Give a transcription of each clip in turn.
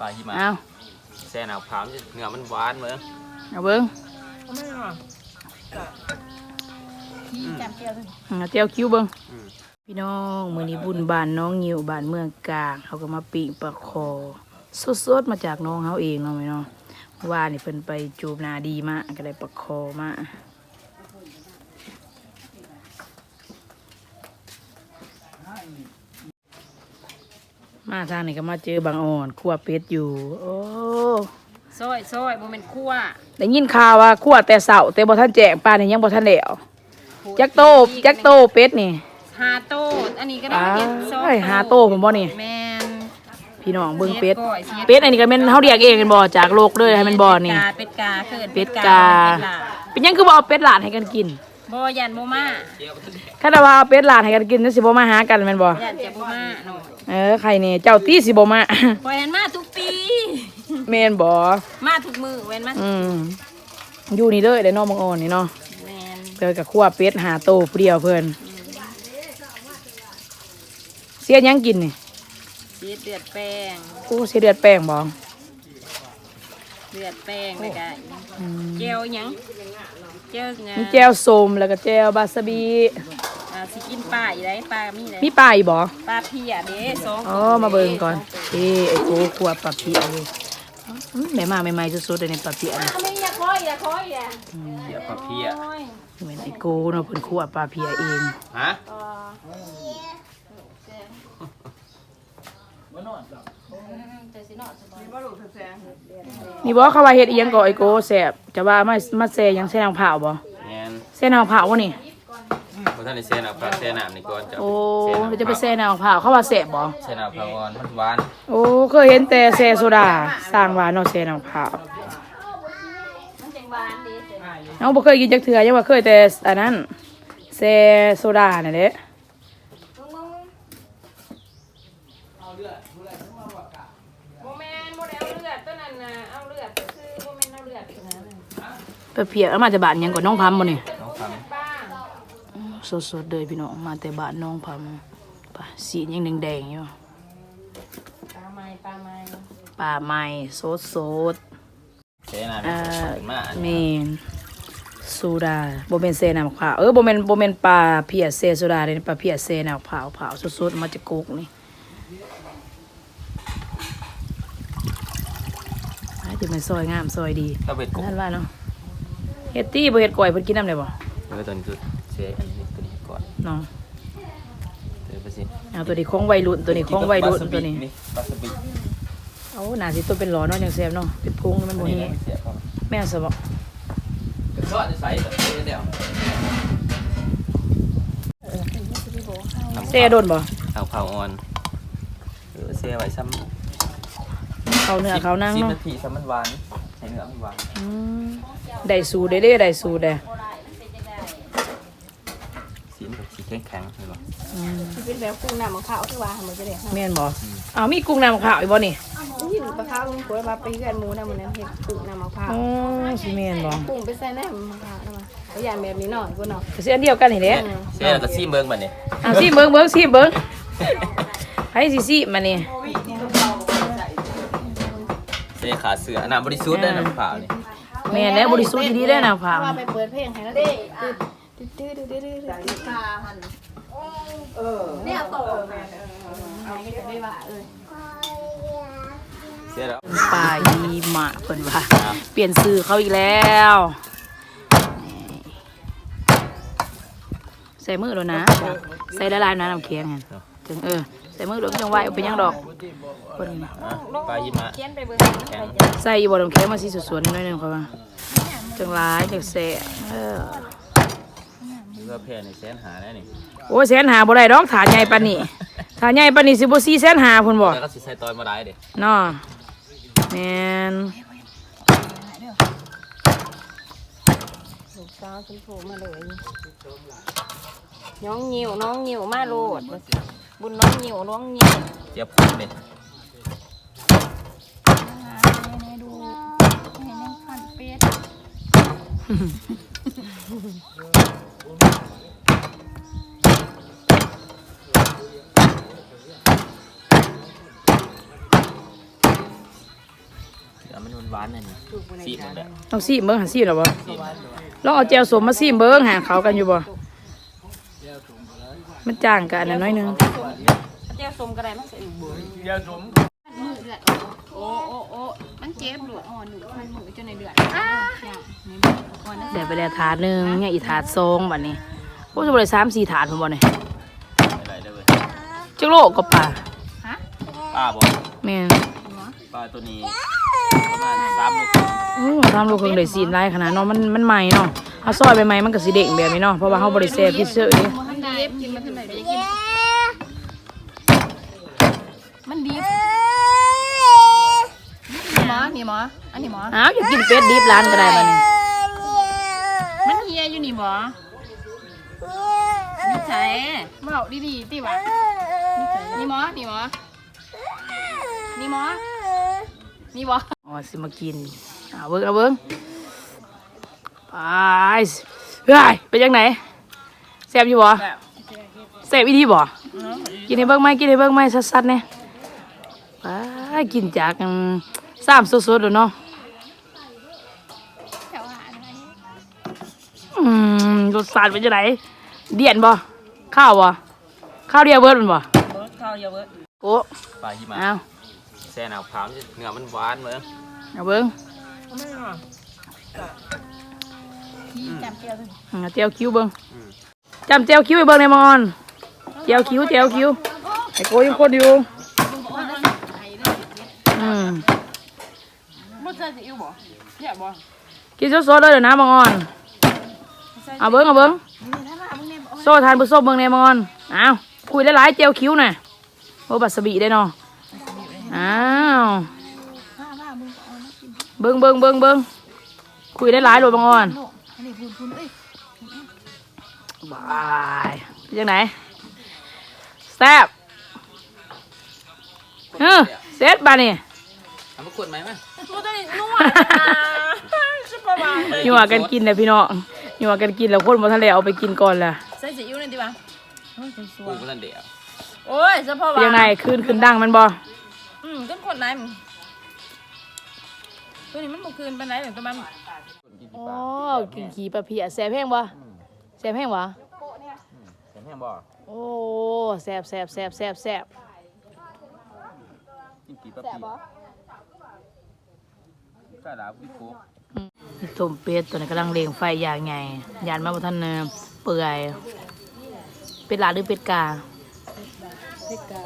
ปลาหิมะเอาแซ่หนาวพามเนื้อมันหวานเหมือนเอาเบิ้งที่จำเจียวเลยเอาเจียวคิ้วเบิ้งอืมพี่น้องมื้อนี้บุญบ้านน้องงิวบ้านเมืองกลางเขาก็มาปีกปลาคอสดๆมาจากน้องเขาเองเนาะแม่เนาะเมื่อว่านี่เพิ่นไปจูบนาดีมาก็ได้ปลาคอมา มาทางนี้ก็มาเจอบางอ่อนคั่วเป็ดอยู่ โอ้ซอยซอยโมเมนคั่วได้ยินข่าวว่าคั่วแต่เสาแต่บ่ทันแจกป่านนี้ยังบ่ทันแล้วจักโตจักโตเป็ดนี่หาโตอันนี้ก็ได้อ้าเก็บซอยยหาโตผมบ่นี่แมนพี่น้องเบิ่งเป็ดสียก้อยสียเป็ดอันนี้ก็แม่นเฮาเรียกเองกันบ่จากโลกเลยให้มันบ่นี่เป็ดกาเป็ดกาเกิดเป็ดกาเป็ดลาเป็นหยังคือบ่เอาเป็ดหลานให้กันกิน บ่ยันบ่มาคันว่าเอาเป็ดหลานให้กันกินจังสิบ่มาหากันแม่นบ่ยันจะบ่มาเนาะเออใครนี่เจ้าตี้สิบ่มาปล่อยมันมาทุกปีแม่นบ่มาทุกมือเว้นมาอืมอยู่นี่เลยได้น้องบางอ่อนนี่เนาะแมนเพิ่นก็คั่วเป็ดหาโตผู้เดียวเพิ่นเสียหยังกินนี่สีเดือดแป้งโอ้เสียเดือดแป้งบ่เดือดแป้งแล้วก็อืมเจลหยัง เจลเนี่ยมีแจ่วส้มแล้วก็แจ่วบาสบิอ่าสิกินปลาอีไรปลามีไรมีปลาอีกบ่ปลาเพียเด้สองอ๋อมาเบิ่งก่อนเอ้ไอ้โกขวดปลาเพียเลยอืมแม่มาใหม่ๆสุดๆเลยในปลาเพียนี่ไม่อยากคอยอยากคอยอะเสียปลาเพี้ยเหมือนไอ้โกเนาะเพิ่นขวดปลาเพียเอง ฮะ นี่บ่เขาว่าเฮ็ดอีหยังก็ไอ้โกแซ่บจะว่ามามาแซ่หยังแซ่นางเผาวบ่แม่นแซ่นางเผาวบ่นี่ บ่ทันได้แซ่หนาวพามแซ่น้ำนี่ก่อนจะโอ้เาเดี๋ยวจะไปแซ่นางเผาวเขาว่าแซ่บบ่แซ่หนาวพามอ่อนมันหวานโอ้เคยเห็นแต่แซ่โซดาสร้างว่าเนาะแซ่นางเผาวเอาบ่เคยกินจักเทื่อยังว่าเคยแต่อันนั้นแซ่โซดานั่นแหละโมเมนโมเดลเลือดตัวนั้นนะเอาเลือดคือโมเมนเอาเลือดตัวนั้น ปลาเพียเอามาจากบ้านหยังก่อนน้องพัมบ่นี่น้องพามป้าสดๆเลยพี่น้องมาแต่บ้านน้องพัมปลาสียังแดงๆอยู่ปลาไม้ปลาไม้ปลาใหม่สดสดแซ่น้ำๆอ่าขึ้นมาอันเมนี้นสุดาโบเมนเซน้ำขาวเออโบเมนโบเมนปลาเพียเซสุดาเลยปลาเพียเซน้ำขาวเผาสดๆมาจากกุกนี่อาจจะเป็นซอยงามซอยดีก็เบ็ดกุ้งท่านว่าเนาะ เฮ็ดตี้บ่เฮ็ดก่อยเพิ่นกินน้ำได้บ่เออตัวนี้คือแซ่อันนี้ตัวนี้ก่อนน้องเดี๋ยวไปสิเอาตัวนี้ของวัยรุ่นตัวนี้ของวัยรุ่นตัวนี้ปลาสบิเอาหนาสิตัวเป็นหลอเนาะจังแซ่บเนาะเป็นพุงมันบ่นี่เฮีนะเสียเข้าแม่นซะบ่ก็ซอสจะใส่แบบนี้เดียวเซ่โดนบ่เอาเผาอ่อนเออเสียไว้ซ้ำเขาเนื้อเขานั่งสิบเนาะนาทีซ้ำมันหวานให้ เนื้อมันหวานอืมได้สูได้เด้ได้สูได้สีมันแบบสีแข็งแข็งๆเห็นปะอืมเป็นแบบกุ้งน้ำมะพร้าวคือว่าทำมันจะได้แม่นบ่อ้าวมีกุ้งน้ำขาวอีกบ่นี่ที่มะพร้าวลุงป่วยมาไปเพื่อนหมูนะมันนั้นเห็ดกุ้งน้ำมะพร้าวอ๋อสิแม่นบ่กุ้งไปใส่ในมะพร้าวนะมาเขาอย่างแบบนี้หน่อยกูเนาะก็สิอันเดียวกันนี่แหละเสียแล้วก็ซีเบิ้งบัดนี้อ้าวสิเบิ่งเบิ่งสิเบิ่งไผสิสิมานี่ เสียขาเสือน้ำบริสุทธิ์ได้น้ำเปล่านี่แม่นแล้วบริสุทธิ์ดีๆเด้อน้ำขาวว่าไปเปิดเพลงให้แล้วเด้ดื้อดื้อดื้อดื้อดื้อดื้อเนี่ยโตเอาไม่ได้ว่าเออเสียแล้วปลายีหมาเพิ่นว่าเปลี่ยนชื่อเขาอีกแล้วนี่ใส่มือแล้วนะใส่ละลายน้ำน้ำแข็งหั่นถึงเออ ใส่มือแล้วจังไว้เอาไปยังดอกเพิ่นอะปลาหิมะเขียนไปเบิ่งแข็งใส่อีบ่น้ำแข็งมาสิสวนๆหน่อยหนึงเขาว่าจังหลายจังแซ่บเออเพื่อแพร่ในแสนหาแล้วนี่โอ้ยแสนหาบ่ได้ดอกฐานใหญ่ปานนี้ฐานใหญ่ปานนี้สิบ่4แสนหาพุ่นบ่แล้วก็สิใส่ตอนมาได้เด้เนาะแม่นลูกสาวฉันโทรมาเลยน้องหิวน้องหิวมาโลด บุญน้องหิวน้องหิวเจี๊ยบพุ่งนี่ดูเห็นยังขันเป็ดแล้วมันหวานๆอันนี้ซีมันแหละลองซีมเบิ้งหาซีมหรอบ่ลองเอาแจวสมมาซีมเบิ้งหาเขากันอยู่บ่มันจางกันอันนั้นน้อยหนึงเจ้า สมกระไรมันใส่อีกบ่ยาสมมือเลือดโอ้โอ้โอ้มันเจ็บหลวดอ่อนหนูมันมือจนในเลือดอ้าในมืออ่อนนะเดี๋ยวไปแล้วถาดหนึงเนี่ยอีถาดซองบัดนี้โอ้จะบ่ได้3 4ถาดพุ่นบ่เนี่ยอะไรได้เว้ยจักโลก็ป่าฮะป้าบอกแม่นป้าตัวนี้ประมาณสามโลครึ่งโอ้ทำโลครึ่งได้ซีนหลายขนาดเนาะมันมันใหม่เนาะเฮาซอยไปใหม่มันก็สิเด้งแบบนี้เนาะเพราะว่าเฮาบ่ได้แซ่บที่เสื้อนี่มันดีฟกิน มันทำไมไปกินมันดีฟหมอนี่หมออันนี้หมออ้าวอยากกินเป็ดดิบร้านก็ได้บัดนี้มันเฮียอยู่นี่หมอนี่ใช่เมาดีๆติวะนี่หมอนี่หมอนี่หมอนี่หมออ๋อสิมากินเอาเบิ่งเอาเบิ่งไปเฮ้ยเป็นจังไหนแซ่บอยู่บ่แซ่บอีดีบ่กินให้เบิ่งไหมกินให้เบิ่งไหมสัดๆแน่ไป กินจากอืมซ้ำสดๆแล้วเนาะอืมรสชาติเป็นจังไหนเดียนบ่ข้าวบ่ข้าวเดียวเบิดมันบ่ข้าวเยอะเว้ยโอ้ปลาหิมะเอาแซ่หนาวพร้าวเนื้อมันหวานเหมือนเอาเบิ่งจำเจียวอืมเอาเจียวคิ้วเบิ่งจำเจียวคิ้วให้เบิ่งในอยมอนเจียวคิ้วเจียวคิ้วไอ้โกยังคนอยู่อืมมันจะสิอิวบ่เหี้ยบ่กินสดๆเลยเดี๋ยวนะมอนเอาเบิ้งเอาเบิ้งโซ่ทานผู้ส้มเบิ้งในมอนเอาคุย หลายๆเจียวคิ้วน่ะโอ้บัสบีได้เนาะอ้าวเบิ้งเบิ้งเบิ้งเบิ้งคุยหลายๆโหลดบางอ่อนบายเเฮ้อเสร็จบานี่ทำมาขวดไหมมั้ยมันจะนวดซุปเปอร์บาร์อยู่ว่ากันกินเลยพี่น้องอยู่ว่ากันกินแล้วคนมาทะเลเอาไปกินก่อนล่ะใส่ซีอิ๊วนี่ดีป่ะปูก็นั่นเดียวโอ้ยซุปเปอร์เป็นบาร์ยังไงคืนคืนดังมันบ่อืมต้นคนไหนมึงตัวนี้มันบ่คืนปานไหนถึงตัวมันอ๋อกินขี้ปลาเพียแซ่บแห้งบ่แซ่บแห้งบ่เห็นแห้งบ่โอ้แซ่บแซ่บแซ่บแซ่บแซ่บกินกี่ปลาปี ข้าวดาวพี่โค้กต้มเป็ดตัวนี้กำลังเลงไฟอย่างไงยานมาบ่ทันเนอเปื่อยเป็ดลาดหรือเป็ดกาเป็ดกา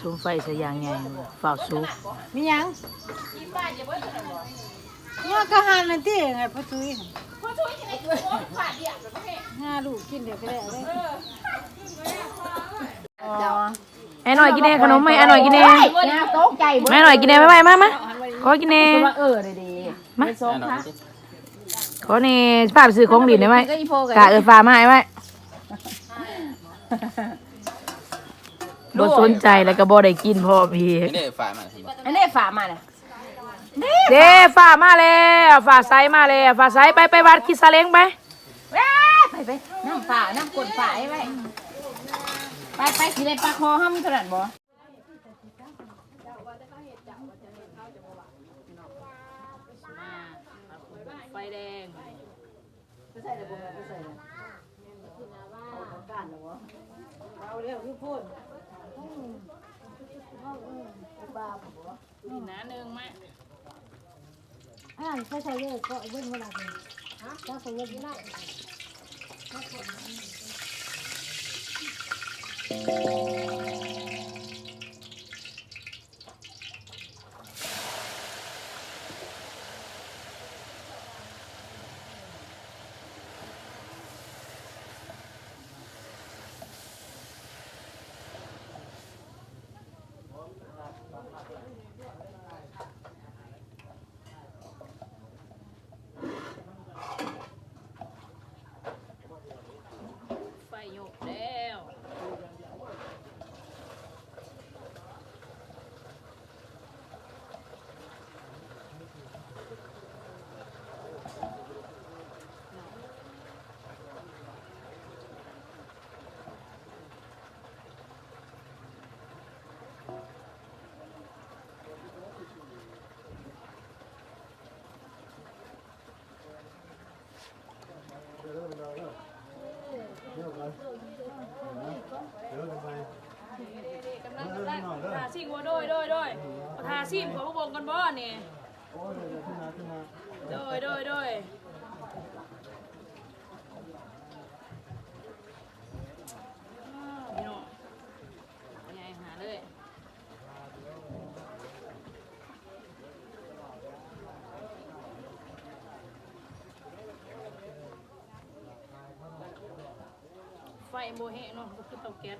ซุมไฟใส่อย่างไงฝ้าวสุกมีหยังเนี่ยก็หันนั่นที่ไงพ่อทุยห้าลูกกินเดี๋ยวก็ได้เลยไอ้หน่อยกินแน่ขนมไหมไอ้หน่อยกินแน่น่าตกใจแม่หน่อยกินแน่ไปไปมามา ขอกินแน่ว่าเออเลยดีมาแน่นอนสิขอนี่ฝากไปซื้อของดินได้ไหมก็อีโพกันกะเออฝากมาให้ไหมบ่สนใจแล้วก็บ่ได้กินพ่อพี่ไม่ได้ฝ่ายมาสิอันนี้ฝามาน่ะเด้ฝากมาแล้วฝากไซมาแล้วฝากไซไปไปวัดคิดซาเล้งไปไปไปน้ำฝาน้ำกดฝาไว้ไปไปสิได้ปลาคอห้ามเท่านั้นบ่ ไฟแดงเอาเร็วพี่พูดน้าหนึ่งไหมอ่าใช่ใช่เลยก็เว้นเวลาเลยฮะก็ใส่เว้นเวลาไฟโยกแเดี๋ยวกำลังกำลังทาซีมัวโดยโดยโดยทาซีมของพวงกันบ่เนี่ด้วยด้วยด้วย ฟโบแห้งเนาะก็คือเตาแก๊ส